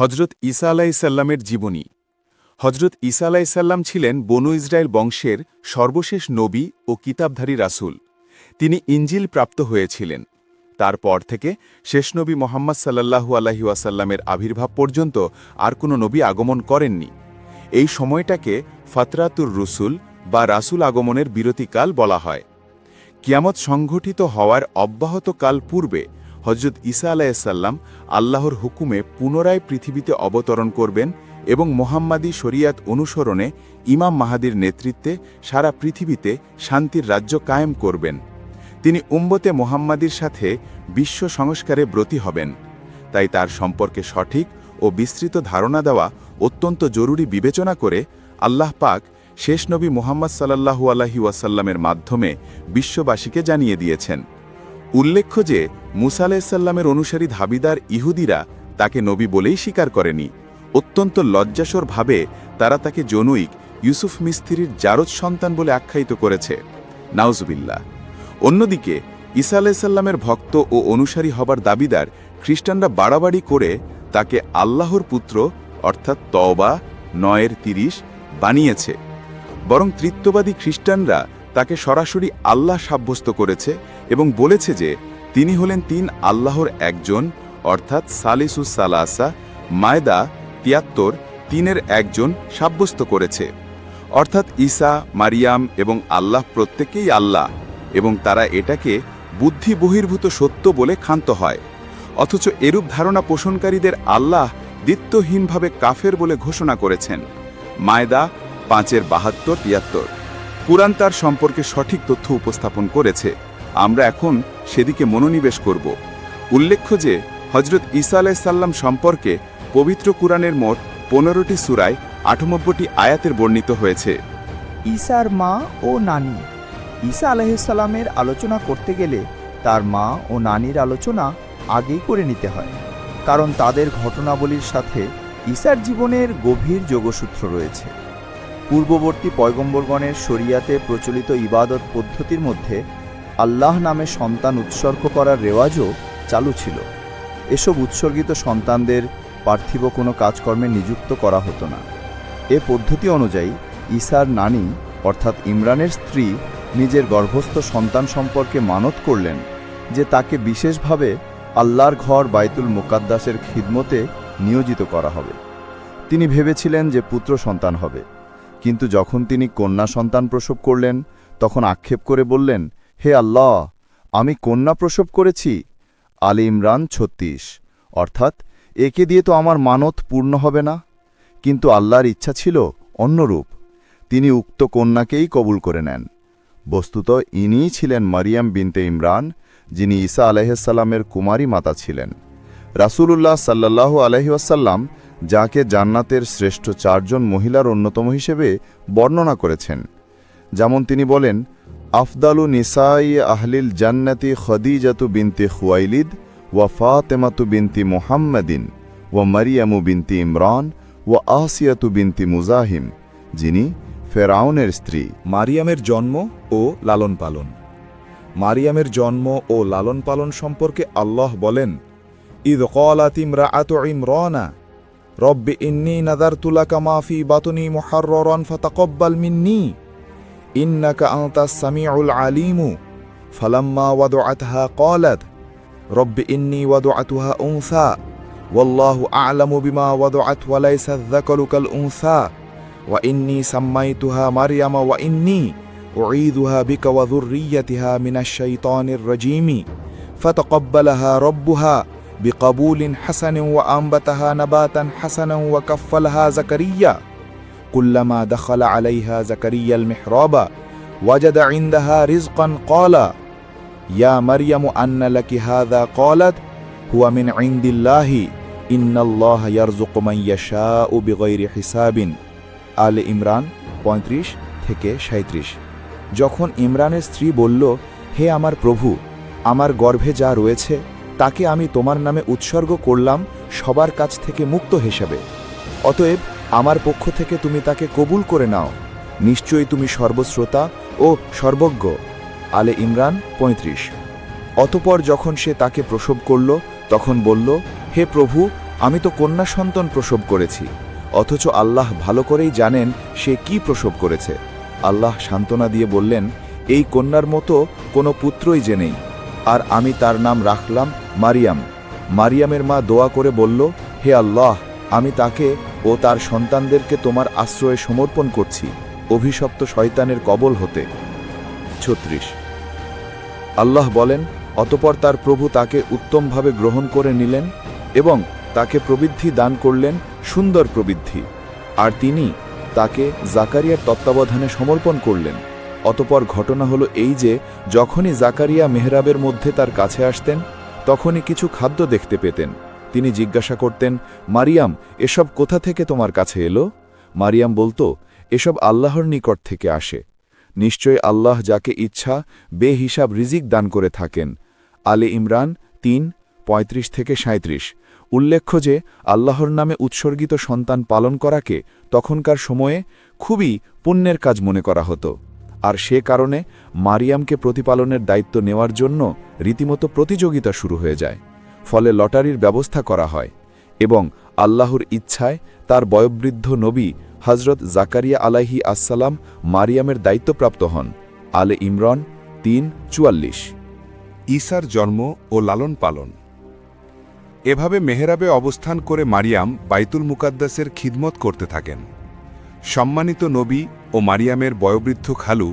হজরত ঈসা আলাইসাল্লামের জীবনী। হজরত ঈসা আলাইসাল্লাম ছিলেন বনু ইসরায়েল বংশের সর্বশেষ নবী ও কিতাবধারী রাসূল। তিনি ইঞ্জিল প্রাপ্ত হয়েছিলেন। তারপর থেকে শেষ নবী মোহাম্মদ সাল্লাহু আলহি ওয়াসাল্লামের আবির্ভাব পর্যন্ত আর কোনো নবী আগমন করেননি। এই সময়টাকে ফাতরাতুর রসুল বা রাসূল আগমনের বিরতিকাল বলা হয়। কিয়ামত সংঘটিত হওয়ার অব্যাহত কাল পূর্বে হজরত ঈসা আলাইসাল্লাম আল্লাহর হুকুমে পুনরায় পৃথিবীতে অবতরণ করবেন এবং মোহাম্মাদী শরিয়াত অনুসরণে ইমাম মাহাদির নেতৃত্বে সারা পৃথিবীতে শান্তির রাজ্য কায়েম করবেন। তিনি উম্বতে মোহাম্মাদির সাথে বিশ্ব সংস্কারে ব্রতী হবেন। তাই তার সম্পর্কে সঠিক ও বিস্তৃত ধারণা দেওয়া অত্যন্ত জরুরি বিবেচনা করে আল্লাহ পাক শেষ নবী মোহাম্মদ সাল্লাহু আলহি ওয়াসাল্লামের মাধ্যমে বিশ্ববাসীকে জানিয়ে দিয়েছেন। উল্লেখ্য যে, মুসা আলাইসাল্লামের অনুসারী ধাবিদার ইহুদিরা তাকে নবী বলেই স্বীকার করেনি। অত্যন্ত লজ্জাসরভাবে তারা তাকে জনুইক, ইউসুফ মিস্ত্রির জারদ সন্তান বলে আখ্যায়িত করেছে। নাউজবিল্লা অন্যদিকে, ঈসা আলাইসাল্লামের ভক্ত ও অনুসারী হবার দাবিদার খ্রিস্টানরা বাড়াবাড়ি করে তাকে আল্লাহর পুত্র, অর্থাৎ তওবা, নয়ের তিরিশ, বানিয়েছে। বরং তৃত্ববাদী খ্রিস্টানরা তাকে সরাসরি আল্লাহ সাব্যস্ত করেছে এবং বলেছে যে, তিনি হলেন তিন আল্লাহর একজন, অর্থাৎ সালিসুস সালাসা, মায়দা, তিয়াত্তর, তিনের একজন সাব্যস্ত করেছে। অর্থাৎ ঈসা, মারিয়াম এবং আল্লাহ প্রত্যেকেই আল্লাহ এবং তারা এটাকে বুদ্ধি বহির্ভূত সত্য বলে ক্ষান্ত হয়। অথচ এরূপ ধারণা পোষণকারীদের আল্লাহ দ্বিত্বহীনভাবে কাফের বলে ঘোষণা করেছেন। মায়দা পাঁচের বাহাত্তর, তিয়াত্তর। কুরআন তার সম্পর্কে সঠিক তথ্য উপস্থাপন করেছে। আমরা এখন সেদিকে মনোনিবেশ করব। উল্লেখ্য যে হজরত ঈসা আলাইসাল্লাম সম্পর্কে পবিত্র কুরআনের মোট পনেরোটি সুরায় আটানব্বইটি আয়াতের বর্ণিত হয়েছে। ঈসার মা ও নানি। ঈসা আলাইসাল্লামের আলোচনা করতে গেলে তার মা ও নানির আলোচনা আগেই করে নিতে হয়। কারণ তাদের ঘটনাবলীর সাথে ঈসার জীবনের গভীর যোগসূত্র রয়েছে। পূর্ববর্তী পয়গম্বরগণের শরিয়াতে প্রচলিত ইবাদত পদ্ধতির মধ্যে আল্লাহ নামে সন্তান উৎসর্গ করার রেওয়াজও চালু ছিল। এসব উৎসর্গিত সন্তানদের পার্থিব কোনো কাজকর্মে নিযুক্ত করা হতো না। এ পদ্ধতি অনুযায়ী ঈসার নানি, অর্থাৎ ইমরানের স্ত্রী, নিজের গর্ভস্থ সন্তান সম্পর্কে মানত করলেন যে তাকে বিশেষভাবে আল্লাহর ঘর বাইতুল মুকাদ্দাসের খিদমতে নিয়োজিত করা হবে। তিনি ভেবেছিলেন যে পুত্র সন্তান হবে। কিন্তু যখন তিনি কন্যা সন্তান প্রসব করলেন, তখন আক্ষেপ করে বললেন, হে আল্লাহ, আমি কন্যা প্রসব করেছি। আলী ইমরান ছত্রিশ। অর্থাৎ, একে দিয়ে তো আমার মানত পূর্ণ হবে না। কিন্তু আল্লাহর ইচ্ছা ছিল অন্যরূপ। তিনি উক্ত কন্যাকেই কবুল করে নেন। বস্তুত ইনিই ছিলেন মারিয়াম বিনতে ইমরান, যিনি ঈসা আলাইসাল্লামের কুমারী মাতা ছিলেন। রাসূলুল্লাহ সাল্লাল্লাহু আলহিউসাল্লাম যাকে জান্নাতের শ্রেষ্ঠ চারজন মহিলার অন্যতম হিসেবে বর্ণনা করেছেন। যেমন তিনি বলেন, আফদালু নিসাই আহলিল জান্নাতি খদিজাতু বিনতি খুয়াইলিদ ওয়া ফাতেমাতু বিনতি মোহাম্মদিন ওয়া মারিয়ামু বিনতি ইমরান ওয়া আসিয়াতু বিনতি মুজাহিম। যিনি ফেরাউনের স্ত্রী। মারিয়ামের জন্ম ও লালন পালন। মারিয়ামের জন্ম ও লালন পালন সম্পর্কে আল্লাহ বলেন ঈদ কলাতিমরা আত ইমরানা رب إني نذرت لك ما في بطني محررا فتقبل مني. إنك أنت السميع العليم. فلما وضعتها قالت رب إني وضعتها أنثى. والله أعلم بما وضعت وليس الذكر كالأنثى. وإني سميتها مريم وإني أعيذها بك وذريتها من الشيطان الرجيم. فتقبلها ربها. بقبول حسن وأنبتها نباتا حسنا وكفلها زكريا كلما دخل عليها زكريا المحراب وجد عندها رزقا قال يا مريم أن لك هذا قالت هو من عند الله إن الله يرزق من يشاء بغير حساب আলে ইমরান ৩৫ থেকে সাঁত্রিশ যখন ইমরানের স্ত্রী বলল হে আমার প্রভু আমার গর্ভে যা রয়েছে তাকে আমি তোমার নামে উৎসর্গ করলাম সবার কাছ থেকে মুক্ত হিসাবে। অতএব, আমার পক্ষ থেকে তুমি তাকে কবুল করে নাও। নিশ্চয়ই তুমি সর্বশ্রোতা ও সর্বজ্ঞ। আলে ইমরান ৩৫ অতপর যখন সে তাকে প্রসব করল, তখন বলল, হে প্রভু, আমি তো কন্যা সন্তান প্রসব করেছি। অথচ আল্লাহ ভালো করেই জানেন সে কি প্রসব করেছে। আল্লাহ সান্ত্বনা দিয়ে বললেন, এই কন্যার মতো কোনো পুত্রই যে নেই। আর আমি তার নাম রাখলাম মারিয়াম। মারিয়ামের মা দোয়া করে বলল, হে আল্লাহ, আমি তাকে ও তার সন্তানদেরকে তোমার আশ্রয়ে সমর্পণ করছি। অভিশপ্ত শয়তানের কবল হতে। ছত্রিশ। আল্লাহ বলেন, অতপর তার প্রভু তাকে উত্তমভাবে গ্রহণ করে নিলেন এবং তাকে প্রবৃদ্ধি দান করলেন সুন্দর প্রবৃদ্ধি। আর তিনি তাকে জাকারিয়ার তত্ত্বাবধানে সমর্পণ করলেন। অতপর ঘটনা হলো এই যে, যখনই জাকারিয়া মেহরাবের মধ্যে তার কাছে আসতেন, তখনই কিছু খাদ্য দেখতে পেতেন। তিনি জিজ্ঞাসা করতেন, মারিয়াম, এসব কোথা থেকে তোমার কাছে এলো? মারিয়াম বলতো, এসব আল্লাহর নিকট থেকে আসে। নিশ্চয় আল্লাহ যাকে ইচ্ছা, বেহিসাব রিজিক দান করে থাকেন। আলে ইমরান তিন ৩৫ থেকে সাঁত্রিশ উল্লেখ্য যে, আল্লাহর নামে উৎসর্গিত সন্তান পালন করাকে তখনকার সময়ে খুবই পুণ্যের কাজ মনে করা হতো। আর সে কারণে মারিয়ামকে প্রতিপালনের দায়িত্ব নেওয়ার জন্য রীতিমতো প্রতিযোগিতা শুরু হয়ে যায়, ফলে লটারির ব্যবস্থা করা হয় এবং আল্লাহর ইচ্ছায় তার বয়োবৃদ্ধ নবী হজরত জাকারিয়া আলাহি আসসালাম মারিয়ামের দায়িত্বপ্রাপ্ত হন। আলে ইমরান তিন চুয়াল্লিশ। ঈসার জন্ম ও লালন পালন। এভাবে মেহরাবে অবস্থান করে মারিয়াম বাইতুল মুকাদ্দাসের খিদমত করতে থাকেন। সম্মানিত নবী ও মারিয়ামের বয়োবৃদ্ধ খালু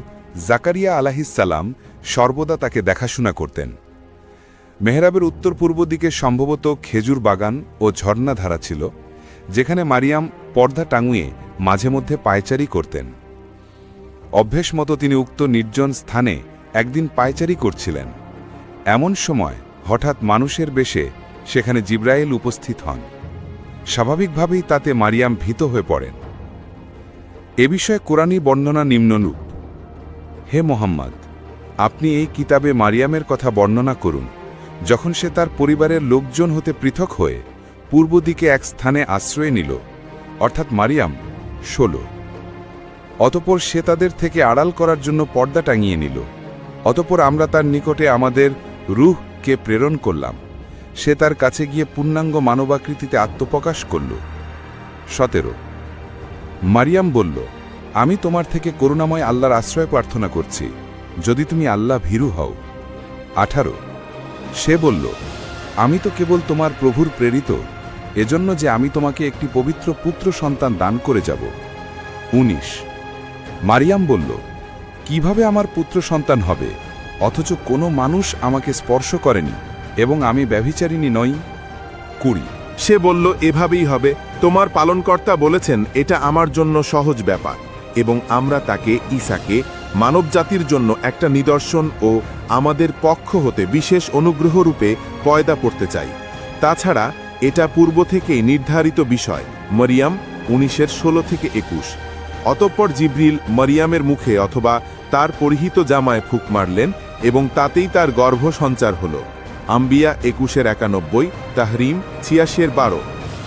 জাকারিয়া আলাহিসাল্লাম সর্বদা তাকে দেখাশোনা করতেন। মেহরাবের উত্তর পূর্ব দিকে সম্ভবত খেজুর বাগান ও ঝর্ণাধারা ছিল, যেখানে মারিয়াম পর্দা টাঙুয়ে মাঝে মধ্যে পায়চারি করতেন। অভ্যেস মতো তিনি উক্ত নির্জন স্থানে একদিন পায়চারি করছিলেন। এমন সময় হঠাৎ মানুষের বেশে সেখানে জিব্রাইল উপস্থিত হন। স্বাভাবিকভাবেই তাতে মারিয়াম ভীত হয়ে পড়েন। এ বিষয়ে কোরআনী বর্ণনা নিম্নরূপ। হে মোহাম্মদ, আপনি এই কিতাবে মারিয়ামের কথা বর্ণনা করুন, যখন সে তার পরিবারের লোকজন হতে পৃথক হয়ে পূর্ব দিকে এক স্থানে আশ্রয় নিল, অর্থাৎ মারিয়াম, ষোলো। অতপর সে তাদের থেকে আড়াল করার জন্য পর্দা টাঙিয়ে নিল, অতপর আমরা তার নিকটে আমাদের রুহকে প্রেরণ করলাম, সে তার কাছে গিয়ে পূর্ণাঙ্গ মানবাকৃতিতে আত্মপ্রকাশ করল। সতেরো। মারিয়াম বলল, আমি তোমার থেকে করুণাময় আল্লাহর আশ্রয় প্রার্থনা করছি, যদি তুমি আল্লাহ ভীরু হও। আঠারো, সে বলল, আমি তো কেবল তোমার প্রভুর প্রেরিত, এজন্য যে আমি তোমাকে একটি পবিত্র পুত্র সন্তান দান করে যাব। উনিশ, মারিয়াম বলল, কীভাবে আমার পুত্র সন্তান হবে? অথচ কোনো মানুষ আমাকে স্পর্শ করেনি এবং আমি ব্যভিচারিণী নই? কুড়ি সে বলল, এভাবেই হবে। তোমার পালনকর্তা বলেছেন, এটা আমার জন্য সহজ ব্যাপার এবং আমরা তাকে, ঈসাকে, মানবজাতির জন্য একটা নিদর্শন ও আমাদের পক্ষ হতে বিশেষ অনুগ্রহরূপে পয়দা করতে চাই। তাছাড়া, এটা পূর্ব থেকেই নির্ধারিত বিষয়, মরিয়াম উনিশের ষোলো থেকে একুশ। অতঃপর জিব্রিল মরিয়ামের মুখে অথবা তার পরিহিত জামায় ফুক মারলেন এবং তাতেই তার গর্ভ সঞ্চার হলো। আম্বিয়া একুশের একানব্বই, তাহরিম ছিয়াশের বারো।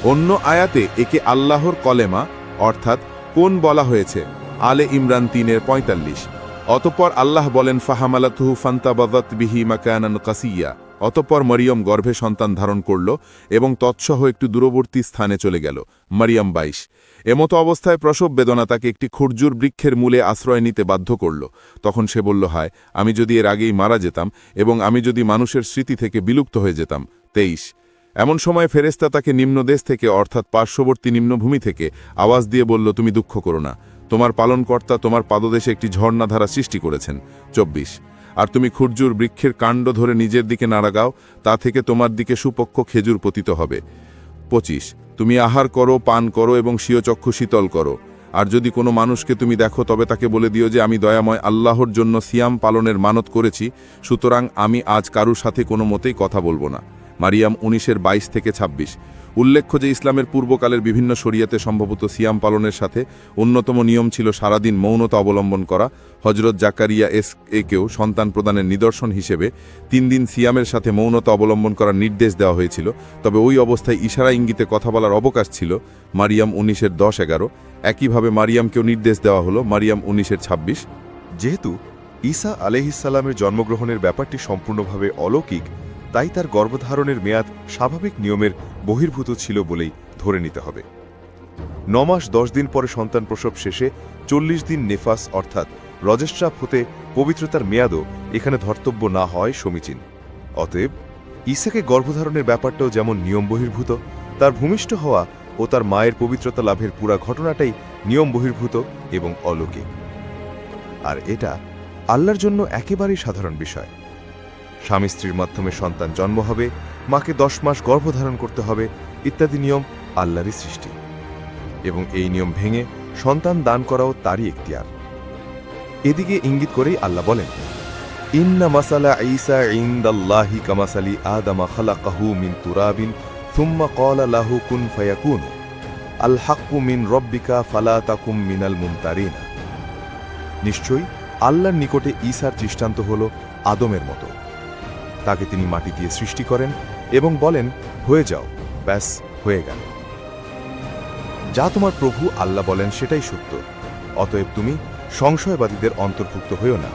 অন্য আয়াতে একে আল্লাহর কলেমা, অর্থাৎ কোন বলা হয়েছে? আলে ইমরান তিনের পঁয়তাল্লিশ। অতপর আল্লাহ বলেন, ফাহামালাতহু ফান্তাবাদত বিহি মাকানান কাসিয়া। অতপর মরিয়ম গর্ভে সন্তান ধারণ করল এবং তৎসহ একটু দূরবর্তী স্থানে চলে গেল, মরিয়ম বাইশ। এমতো অবস্থায় প্রসব বেদনা তাকে একটি খুরজুর বৃক্ষের মূলে আশ্রয় নিতে বাধ্য করল। তখন সে বলল, হায়, আমি যদি এর আগেই মারা যেতাম এবং আমি যদি মানুষের স্মৃতি থেকে বিলুপ্ত হয়ে যেতাম। তেইশ। এমন সময় ফেরেস্তা তাকে নিম্নদেশ থেকে, অর্থাৎ পার্শ্ববর্তী নিম্নভূমি থেকে, আওয়াজ দিয়ে বলল, তুমি দুঃখ করো না। তোমার পালনকর্তা তোমার পাদদেশে একটি ঝর্ণাধারা সৃষ্টি করেছেন। চব্বিশ। আর তুমি খুরজুর বৃক্ষের কাণ্ড ধরে নিজের দিকে নাড়াগাও তা থেকে তোমার দিকে সুপক্ষ খেজুর পতিত হবে। পঁচিশ, তুমি আহার করো, পান করো এবং স্বীয়চক্ষু শীতল করো। আর যদি কোনো মানুষকে তুমি দেখো, তবে তাকে বলে দিও যে আমি দয়াময় আল্লাহর জন্য সিয়াম পালনের মানত করেছি, সুতরাং আমি আজ কারুর সাথে কোনো মতেই কথা বলব না। মারিয়াম উনিশের বাইশ থেকে ২৬ উল্লেখ্য যে ইসলামের পূর্বকালের বিভিন্ন শরিয়াতে সম্ভবত সিয়াম পালনের সাথে অন্যতম নিয়ম ছিল সারাদিন মৌনতা অবলম্বন করা। হজরত জাকারিয়া এস একেও সন্তান প্রদানের নিদর্শন হিসেবে তিন দিন সিয়ামের সাথে মৌনতা অবলম্বন করার নির্দেশ দেওয়া হয়েছিল। তবে ওই অবস্থায় ইশারা ইঙ্গিতে কথা বলার অবকাশ ছিল মারিয়াম উনিশের দশ এগারো। একইভাবে মারিয়ামকেও নির্দেশ দেওয়া হলো মারিয়াম উনিশের ২৬ যেহেতু ঈসা আলহিসাল্লামের জন্মগ্রহণের ব্যাপারটি সম্পূর্ণভাবে অলৌকিক তাই তার গর্ভধারণের মেয়াদ স্বাভাবিক নিয়মের বহির্ভূত ছিল বলেই ধরে নিতে হবে। নমাস দশ দিন পরে সন্তান প্রসব শেষে চল্লিশ দিন নেফাস অর্থাৎ রজস্ট্রাপ হতে পবিত্রতার মেয়াদও এখানে ধর্তব্য না হয় সমীচীন। অতএব ইসাকে গর্ভধারণের ব্যাপারটাও যেমন নিয়ম বহির্ভূত, তার ভূমিষ্ঠ হওয়া ও তার মায়ের পবিত্রতা লাভের পুরা ঘটনাটাই নিয়ম বহির্ভূত এবং অলৌকিক। আর এটা আল্লাহর জন্য একেবারেই সাধারণ বিষয়। স্বামী স্ত্রীর মাধ্যমে সন্তান জন্ম হবে, মাকে দশ মাস গর্ভধারণ করতে হবে, ইত্যাদি নিয়ম আল্লাহরই সৃষ্টি। এবং এই নিয়ম ভেঙে সন্তান দান করাও তারই এখতিয়ার। এদিকে ইঙ্গিত করেই আল্লাহ বলেন, ইন্না মাসালা ঈসা ইনদাল্লাহি কামাসালি আদামা খালাকাহু মিন তুরাবিন থুম্মা ক্বালা লাহু কুন ফায়াকুন। আল হাক্কু মিন রব্বিকা ফালা তাকুম মিনাল মুমতারিনা। নিশ্চয়ই আল্লাহর নিকটে ঈসার দৃষ্টান্ত হল আদমের মতো। তাকে তিনি মাটি দিয়ে সৃষ্টি করেন এবং বলেন, হয়ে যাও, ব্যাস, হয়ে গেল। যা তোমার প্রভু আল্লাহ বলেন সেটাই সত্য। অতএব তুমি সংশয়বাদীদের অন্তর্ভুক্ত হইও না।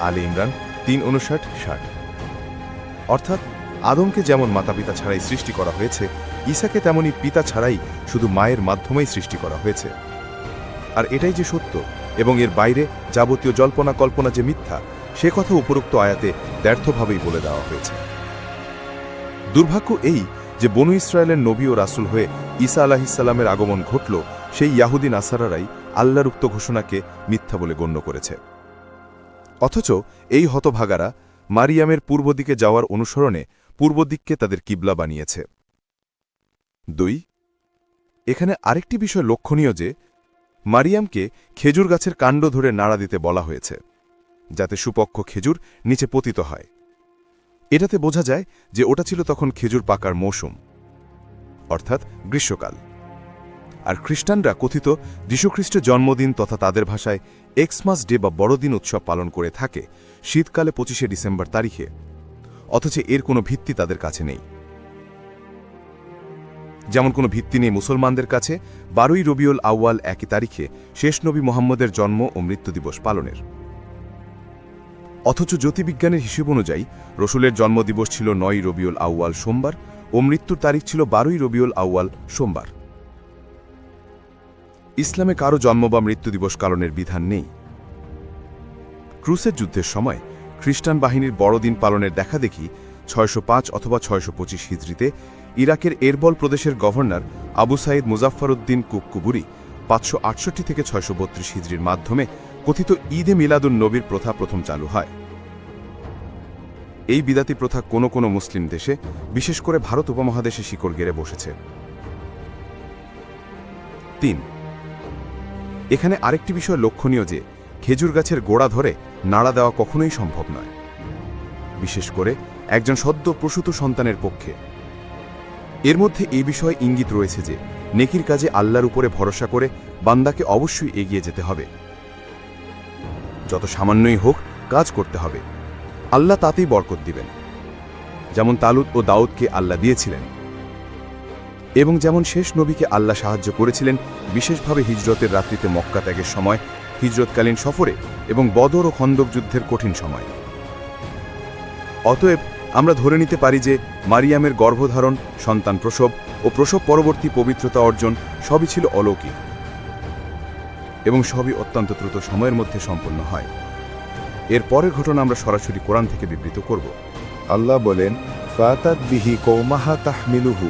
আলী ইমরান তিন উনষাট ষাট। অর্থাৎ আদমকে যেমন মাতাপিতা ছাড়াই সৃষ্টি করা হয়েছে, ঈসাকে তেমনি পিতা ছাড়াই শুধু মায়ের মাধ্যমেই সৃষ্টি করা হয়েছে। আর এটাই যে সত্য এবং এর বাইরে যাবতীয় জল্পনা কল্পনা যে মিথ্যা সে কথা উপরোক্ত আয়াতে ব্যর্থভাবেই বলে দেওয়া হয়েছে। দুর্ভাগ্য এই যে বনু ইসরায়েলের নবী ও রাসুল হয়ে ঈসা আলাহিসাল্লামের আগমন ঘটল, সেই ইয়াহুদি নাসারারাই আল্লাহর উক্ত ঘোষণাকে মিথ্যা বলে গণ্য করেছে। অথচ এই হতভাগারা মারিয়ামের পূর্ব দিকে যাওয়ার অনুসরণে পূর্ব দিককে তাদের কিবলা বানিয়েছে। দুই, এখানে আরেকটি বিষয় লক্ষণীয় যে মারিয়ামকে খেজুর গাছের কাণ্ড ধরে নাড়া দিতে বলা হয়েছে। যাতে সুপক্ষ খেজুর নিচে পতিত হয়। এটাতে বোঝা যায় যে ওটা ছিল তখন খেজুর পাকার মৌসুম, অর্থাৎ গ্রীষ্মকাল। আর খ্রিস্টানরা কথিত যীশুখ্রিস্ট জন্মদিন তথা তাদের ভাষায় এক্সমাস ডে বা বড়দিন উৎসব পালন করে থাকে শীতকালে পঁচিশে ডিসেম্বর তারিখে, অথচ এর কোনো ভিত্তি তাদের কাছে নেই। যেমন কোনো ভিত্তি নেই মুসলমানদের কাছে, বারোই রবিউল আউয়াল একই তারিখে শেষ নবী মোহাম্মদের জন্ম ও মৃত্যু দিবস পালনের। অথচ জ্যোতির্বিজ্ঞানের হিসেব অনুযায়ী, রসুলের জন্মদিবস ছিল নয় রবিউল আউয়াল সোমবার ও মৃত্যুর তারিখ ছিল বারোই রবিউল আউয়াল সোমবার। ইসলামে কারও জন্ম বা মৃত্যু দিবস পালনের বিধান নেই। ক্রুসের যুদ্ধের সময় খ্রিস্টান বাহিনীর বড়দিন পালনের দেখা দেখি ছয়শো পাঁচ অথবা ছয়শো পঁচিশ হিজড়িতে ইরাকের এরবল প্রদেশের governor Abu Said Muzaffaruddin Kukburi পাঁচশো থেকে ছয়শো বত্রিশ হিজড়ির মাধ্যমে কথিত ঈদে মিলাদুন নবীর প্রথা প্রথম চালু হয়। এই বিদাতি প্রথা কোনো কোনো মুসলিম দেশে, বিশেষ করে ভারত উপমহাদেশে শিকড় গেড়ে বসেছে। তিন, এখানে আরেকটি বিষয় লক্ষণীয় যে, খেজুর গাছের গোড়া ধরে নাড়া দেওয়া কখনোই সম্ভব নয়। বিশেষ করে একজন সদ্য প্রসূত সন্তানের পক্ষে। এর মধ্যে এই বিষয়ে ইঙ্গিত রয়েছে যে, নেকির কাজে আল্লাহর উপরে ভরসা করে বান্দাকে অবশ্যই এগিয়ে যেতে হবে। যত সামান্যই হোক কাজ করতে হবে। আল্লাহ তাতেই বরকত দিবেন। যেমন তালুদ ও দাউদকে আল্লাহ দিয়েছিলেন। এবং যেমন শেষ নবীকে আল্লাহ সাহায্য করেছিলেন, বিশেষভাবে হিজরতের রাত্রিতে মক্কা ত্যাগের সময়, হিজরতকালীন সফরে এবং বদর ও খন্দক যুদ্ধের কঠিন সময়। অতএব আমরা ধরে নিতে পারি যে, মারিয়ামের গর্ভধারণ, সন্তান প্রসব ও প্রসব পরবর্তী পবিত্রতা অর্জন সবই ছিল অলৌকিক। এবং সবই অত্যন্ত দ্রুত সময়ের মধ্যে সম্পন্ন হয়। এর পরের ঘটনা আমরা সরাসরি কোরআন থেকে বিবৃত করব। আল্লাহ বলেন, ফাতাত বিহি কৌমাহা তাহমিলুহু।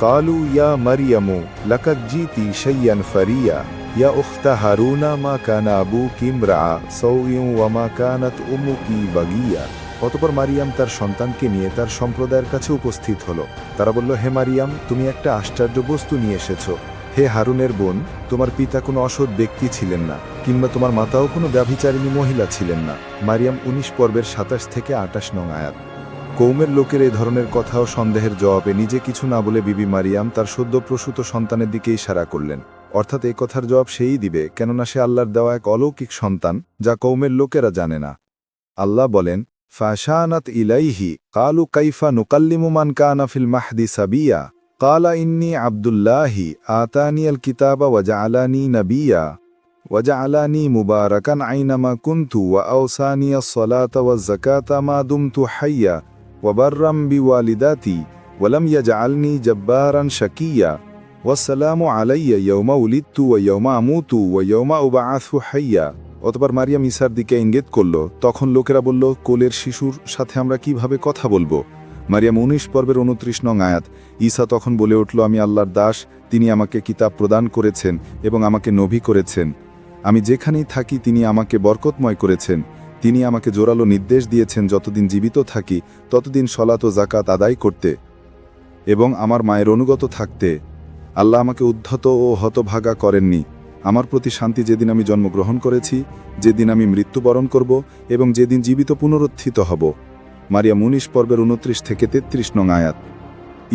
কালু ইয়া মারিয়ামু, লাকাদ জিতি শাইয়ান ফারিয়া। ইয়া উখতা হারুনা মা কানা আবু কিমরা সৌইউ ওয়ামা কানাত উমুকি বাগিয়া। অতপর মারিয়াম তার সন্তানকে নিয়ে তার সম্প্রদায়ের কাছে উপস্থিত হলো। তারা বলল, হে মারিয়াম, তুমি একটা আশ্চর্য বস্তু নিয়ে এসেছ। হে হারুনের বোন, তোমার পিতা কোনো অসৎ ব্যক্তি ছিলেন না, কিংবা তোমার মাতাও কোনো ব্যভিচারিণী মহিলা ছিলেন না। মারিয়াম উনিশ পর্বের সাতাশ থেকে আটাশ নং আয়াত। কৌমের লোকের এই ধরনের কথা ও সন্দেহের জবাবে নিজে কিছু না বলে বিবি মারিয়াম তার সদ্য প্রসূত সন্তানের দিকে ইশারা করলেন। অর্থাৎ এই কথার জবাব সেই দিবে, কেননা সে আল্লাহর দেওয়া এক অলৌকিক সন্তান, যা কৌমের লোকেরা জানে না। আল্লাহ বলেন, ফাশানাত ইলাইহি, কালু কাইফা নুকাল্লিমু কানাফিল মাহদি সাবিয়া। কালা ইন্নি আবদুল্লাহি আতানি আল কিতাবা ওয়াজা আলানি নবিয়া ওয়াজা আলানি মুবারাকান আইনামা কুন্তু ওয়া আওসানি আসলাত ওয়া জাকাতা মা দুমতু হাইয়া ওয়াবার্রাম বিওয়ালিদাতি ওয়ালাম ইয়াজআলনি জব্বারান শাকিয়া ওয়াসসালামু আলাইয়া ইয়াউমা উলিদতু ওয়া ইয়াউমা আমুতু ওয়া ইয়াউমা উবআসু হাইয়া অতবার মারিয়াম ইসার দিকে ইঙ্গিত করল, তখন লোকেরা বলল, কোলের শিশুর সাথে আমরা কীভাবে কথা বলব? মারিয়াম উনিশ পর্বের উনত্রিশ নং আয়াত, ঈসা তখন বলে উঠল, আমি আল্লাহর দাস, তিনি আমাকে কিতাব প্রদান করেছেন এবং আমাকে নভি করেছেন। আমি যেখানেই থাকি, তিনি আমাকে বরকতময় করেছেন। তিনি আমাকে জোরালো নির্দেশ দিয়েছেন, যতদিন জীবিত থাকি, ততদিন সলাত ও জাকাত আদায় করতে এবং আমার মায়ের অনুগত থাকতে। আল্লাহ আমাকে উদ্ধত ও হতভাগা করেননি। আমার প্রতি শান্তি যেদিন আমি জন্মগ্রহণ করেছি, যেদিন আমি মৃত্যুবরণ করব এবং যেদিন জীবিত পুনরুত্থিত হব। মারিয়া মুনিশ পর্বের উনত্রিশ থেকে তেত্রিশ নং আয়াত।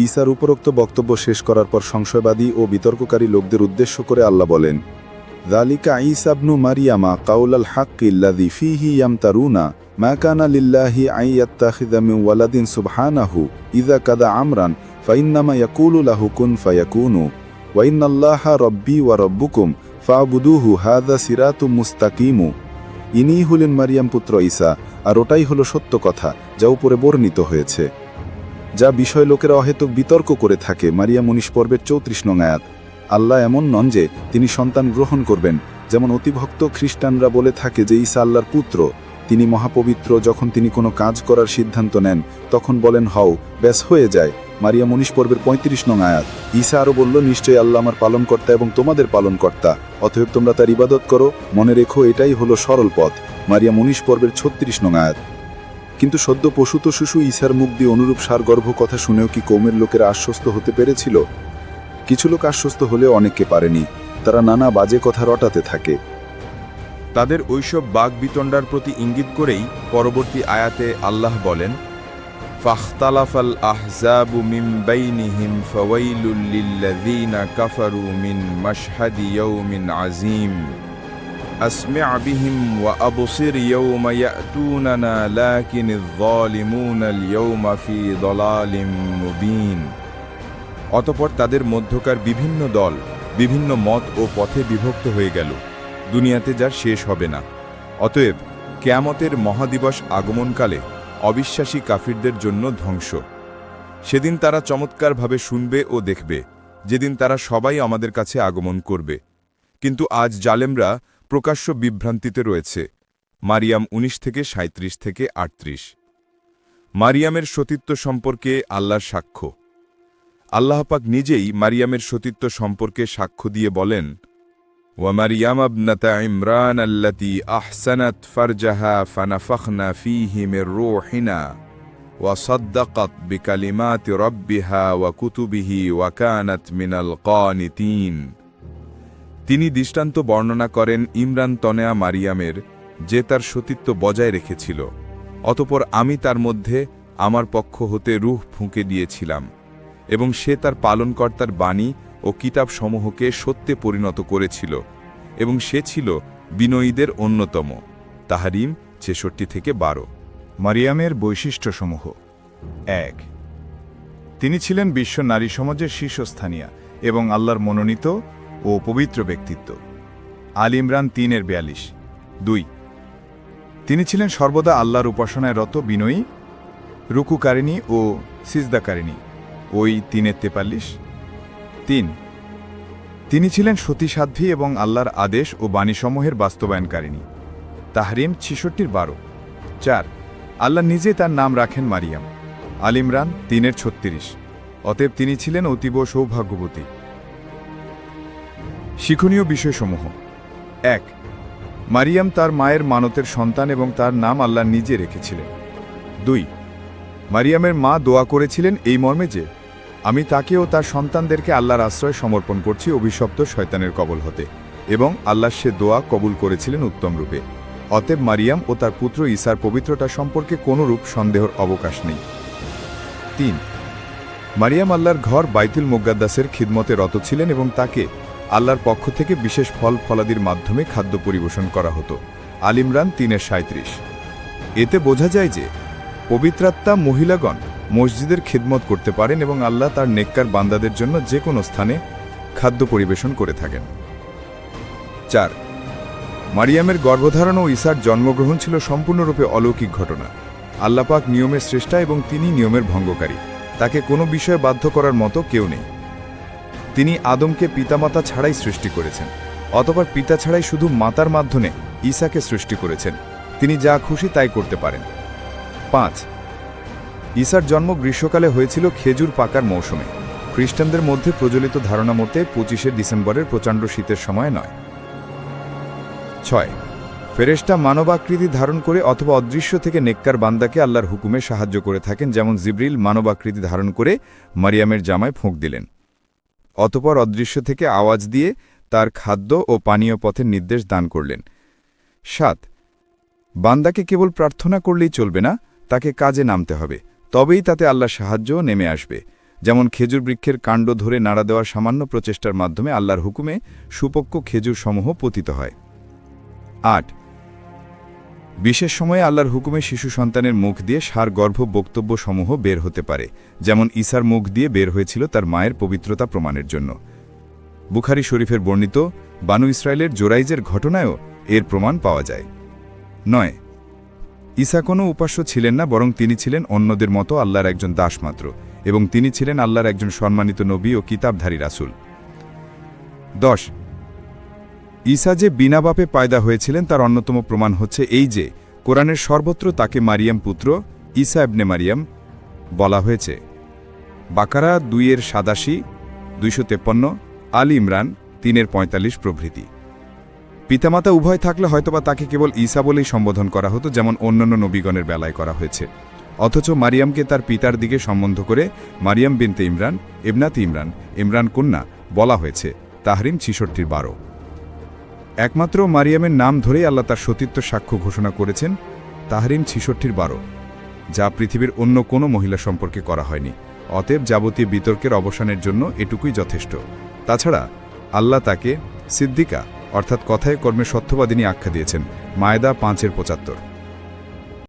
ঈসার উপরোক্ত বক্তব্য শেষ করার পর সংশয়বাদী ও বিতর্ককারী লোকদের উদ্দেশ্য করে আল্লাহ বলেন দালিকা ঈসাবনু মারিয়ামা কাউলাল হাক্কিল্লাদি ফিহি ইয়ামতারুনা, মা কানা লিল্লাহি আইয়াত্তাখিদা মিন ওয়ালাদিন সুবহানাহু, ইযা কাদা আমরান, ফাইন্নামা ইয়াকুলু লাহু কুন ফায়াকুনু, ওয়া ইন্নাল্লাহা রব্বি ওয়া রব্বুকুম, ফাবুদুহু হাদা সিরাতু মুস্তাকিমু। ইনিই হলেন মারিয়াম পুত্র ঈসা। আর ওটাই হলো সত্য কথা, যা উপরে বর্ণিত হয়েছে। যা বিষয় লোকেরা অহেতুক বিতর্ক করে থাকে, মারিয়া মনীষ পর্বের চৌত্রিশ নং আয়াত। আল্লাহ এমন নন যে তিনি সন্তান গ্রহণ করবেন, যেমন অতিভক্ত খ্রিস্টানরা বলে থাকে যে ঈসা আল্লাহর পুত্র। তিনি মহাপবিত্র, যখন তিনি কোনো কাজ করার সিদ্ধান্ত নেন, তখন বলেন, হও, ব্যাস হয়ে যায়। মারিয়া মনীষ পর্বের পঁয়ত্রিশ নং আয়াত। ঈসা আরও বলল, নিশ্চয়ই আল্লাহ আমার পালনকর্তা এবং তোমাদের পালনকর্তা। অতএব তোমরা তার ইবাদত করো। মনে রেখো, এটাই হলো সরল পথ। মারিয়া মনীষ পর্বের ছত্রিশ নং আয়াত। কিন্তু সদ্য পশুত শিশু ঈশার মুখ দিয়ে অনুরূপ সারগর্ভ কথা শুনেও কি কৌমের লোকেরা আশ্বস্ত হতে পেরেছিল? কিছু লোক আশ্বস্ত হলেও অনেককে পারেনি। তারা নানা বাজে কথা রটাতে থাকে। তাদের ঐসব বাঘ বিতণ্ডার প্রতি ইঙ্গিত করেই পরবর্তী আয়াতে আল্লাহ বলেন ফাখতালাফাল আহজাবু মিন বাইনিহিম ফাওয়াইলুল লিল্লাযীনা কাফারু মিন মাশহাদি ইয়াউমিন আযীম أسمع بهم وأبصر يوم يأتوننا لكن الظالمون اليوم في ضلال مبين অতপর তাদের মধ্যকার বিভিন্ন দল বিভিন্ন মত ও পথে বিভক্ত হয়ে গেল দুনিয়াতে যার শেষ হবে না। অতএব কেয়ামতের মহাদিবস আগমনকালে অবিশ্বাসী কাফিরদের জন্য ধ্বংস। সেদিন তারা চমৎকারভাবে শুনবে ও দেখবে, যেদিন তারা সবাই আমাদের কাছে আগমন করবে। কিন্তু আজ জালেমরা প্রকাশ্য বিভ্রান্তিতে রয়েছে। মারিয়াম ১৯ থেকে ৩৭ থেকে আটত্রিশ। মারিয়ামের সতীত্ব সম্পর্কে আল্লাহর সাক্ষ্য। আল্লাহপাক নিজেই মারিয়ামের সতীত্ব সম্পর্কে সাক্ষ্য দিয়ে বলেন ومريم ابنة عمران التي أحسنت فرجها فنفخنا فيه من روحنا وصدقت بكلمات ربها وكتبه وكانت من القانتين তিনি দৃষ্টান্ত বর্ণনা করেন ইমরান তনেয়া মারিয়ামের যে তার সতীত্ব বজায় রেখেছিল অতপর আমি তার মধ্যে আমার পক্ষ হতে রুহ ফুঁকে দিয়েছিলাম এবং সে তার পালনকর্তার বাণী ও কিতাবসমূহকে সত্যে পরিণত করেছিল, এবং সে ছিল বিনয়ীদের অন্যতম। তাহারিম ছেষট্টি থেকে বারো। মারিয়ামের বৈশিষ্ট্যসমূহ। এক। তিনি ছিলেন বিশ্ব নারী সমাজের শীর্ষস্থানীয় এবং আল্লাহর মনোনীত ও পবিত্র ব্যক্তিত্ব। আল ইমরান তিনের বিয়াল্লিশ। দুই। তিনি ছিলেন সর্বদা আল্লাহর উপাসনায় রত বিনয়ী, রুকুকারিণী ও সিজদাকারিণী। ওই তিনের তেতাল্লিশ তিন। তিনি ছিলেন সতীসাধ্বী এবং আল্লাহর আদেশ ও বাণীসমূহের বাস্তবায়নকারিণী। তাহরিম ছিষট্টির বারো। চার, আল্লাহ নিজে তার নাম রাখেন মারিয়াম। আলিমরান তিনের ছত্রিশ। অতএব তিনি ছিলেন অতীব সৌভাগ্যবতী। শিক্ষণীয় বিষয়সমূহ। এক, মারিয়াম তার মায়ের মানতের সন্তান এবং তার নাম আল্লাহ নিজে রেখেছিলেন। দুই, মারিয়ামের মা দোয়া করেছিলেন এই মর্মে যে আমি তাকে ও তার সন্তানদেরকে আল্লাহর আশ্রয় সমর্পণ করছি অভিশপ্ত শয়তানের কবল হতে এবং আল্লাহ সে দোয়া কবুল করেছিলেন উত্তম রূপে। অতএব মারিয়াম ও তার পুত্র ঈসার পবিত্রতা সম্পর্কে কোনো রূপ সন্দেহর অবকাশ নেই। তিন। মারিয়াম আল্লাহর ঘর বাইতুল মুগাদ্দাসের খিদমতে রত ছিলেন এবং তাকে আল্লাহর পক্ষ থেকে বিশেষ ফল ফলাদির মাধ্যমে খাদ্য পরিবেশন করা হতো। আলিমরান তিনের সাঁত্রিশ এতে বোঝা যায় যে পবিত্রাত্মা মহিলাগণ মসজিদের খিদমত করতে পারেন এবং আল্লাহ তার নেককার বান্দাদের জন্য যে কোনো স্থানে খাদ্য পরিবেশন করে থাকেন। চার, মারিয়ামের গর্ভধারণ ও ঈসার জন্মগ্রহণ ছিল সম্পূর্ণরূপে অলৌকিক ঘটনা। আল্লাপাক নিয়মের শ্রেষ্ঠা এবং তিনি নিয়মের ভঙ্গকারী। তাকে কোনো বিষয়ে বাধ্য করার মতো কেউ নেই। তিনি আদমকে পিতামাতা ছাড়াই সৃষ্টি করেছেন, অতপর পিতা ছাড়াই শুধু মাতার মাধ্যমে ঈসাকে সৃষ্টি করেছেন। তিনি যা খুশি তাই করতে পারেন। পাঁচ ঈসার জন্ম গ্রীষ্মকালে হয়েছিল খেজুর পাকার মৌসুমে। খ্রিস্টানদের মধ্যে প্রচলিত ধারণা মতে পঁচিশে ডিসেম্বরের প্রচণ্ড শীতের সময় নয়। ছয়। ফেরেশতা মানবাকৃতি ধারণ করে অথবা অদৃশ্য থেকে নেককার বান্দাকে আল্লাহর হুকুমে সাহায্য করে থাকেন, যেমন জিব্রিল মানবাকৃতি ধারণ করে মারিয়ামের জামায় ফোঁক দিলেন। অতপর অদৃশ্য থেকে আওয়াজ দিয়ে তার খাদ্য ও পানীয় পথের নির্দেশ দান করলেন। সাত। বান্দাকে কেবল প্রার্থনা করলেই চলবে না, তাকে কাজে নামতে হবে। তবেই তাতে আল্লাহ সাহায্য নেমে আসবে। যেমন খেজুর বৃক্ষের কাণ্ড ধরে নাড়া দেওয়ার সামান্য প্রচেষ্টার মাধ্যমে আল্লাহর হুকুমে সুপক্ষ খেজুর সমূহ পতিত হয়। আট। বিশেষ সময়ে আল্লাহর হুকুমে শিশু সন্তানের মুখ দিয়ে সার গর্ভ বক্তব্য সমূহ বের হতে পারে, যেমন ঈসার মুখ দিয়ে বের হয়েছিল তার মায়ের পবিত্রতা প্রমাণের জন্য। বুখারি শরীফের বর্ণিত, বানু ইসরায়েলের জোরাইজের ঘটনায়ও এর প্রমাণ পাওয়া যায়। নয়। ঈসা কোনো উপাস্য ছিলেন না, বরং তিনি ছিলেন অন্যদের মতো আল্লাহর একজন দাস মাত্র, এবং তিনি ছিলেন আল্লাহর একজন সম্মানিত নবী ও কিতাবধারী রাসুল। দশ। ঈসা যে বিনা বাপে পায়দা হয়েছিলেন, তার অন্যতম প্রমাণ হচ্ছে এই যে, কোরআনের সর্বত্র তাকে মারিয়াম পুত্র ঈসা এবনে মারিয়াম বলা হয়েছে। বাকারা দুইয়ের সাদাশি দুইশো তেপ্পান্ন, আল ইমরান, তিনের পঁয়তাল্লিশ প্রভৃতি। পিতামাতা উভয় থাকলে হয়তোবা তাকে কেবল ঈসা বলেই সম্বোধন করা হতো, যেমন অন্যান্য নবীগণের বেলায় করা হয়েছে। অথচ মারিয়ামকে তার পিতার দিকে সম্বন্ধ করে মারিয়াম বিনতে ইমরান, ইবনাত ইমরান ইমরান কন্যা বলা হয়েছে, তাহরিম ছিষট্টির বারো। একমাত্র মারিয়ামের নাম ধরেই আল্লাহ তার সতীত্ব সাক্ষ্য ঘোষণা করেছেন, তাহরিম ছিষট্টির বারো, যা পৃথিবীর অন্য কোনো মহিলা সম্পর্কে করা হয়নি। অতএব যাবতীয় বিতর্কের অবসানের জন্য এটুকুই যথেষ্ট। তাছাড়া আল্লাহ তাকে সিদ্দিকা অর্থাৎ কথায় কর্মে সত্যবাদিনী আখ্যা দিয়েছেন। মায়দা পাঁচের পঁচাত্তর।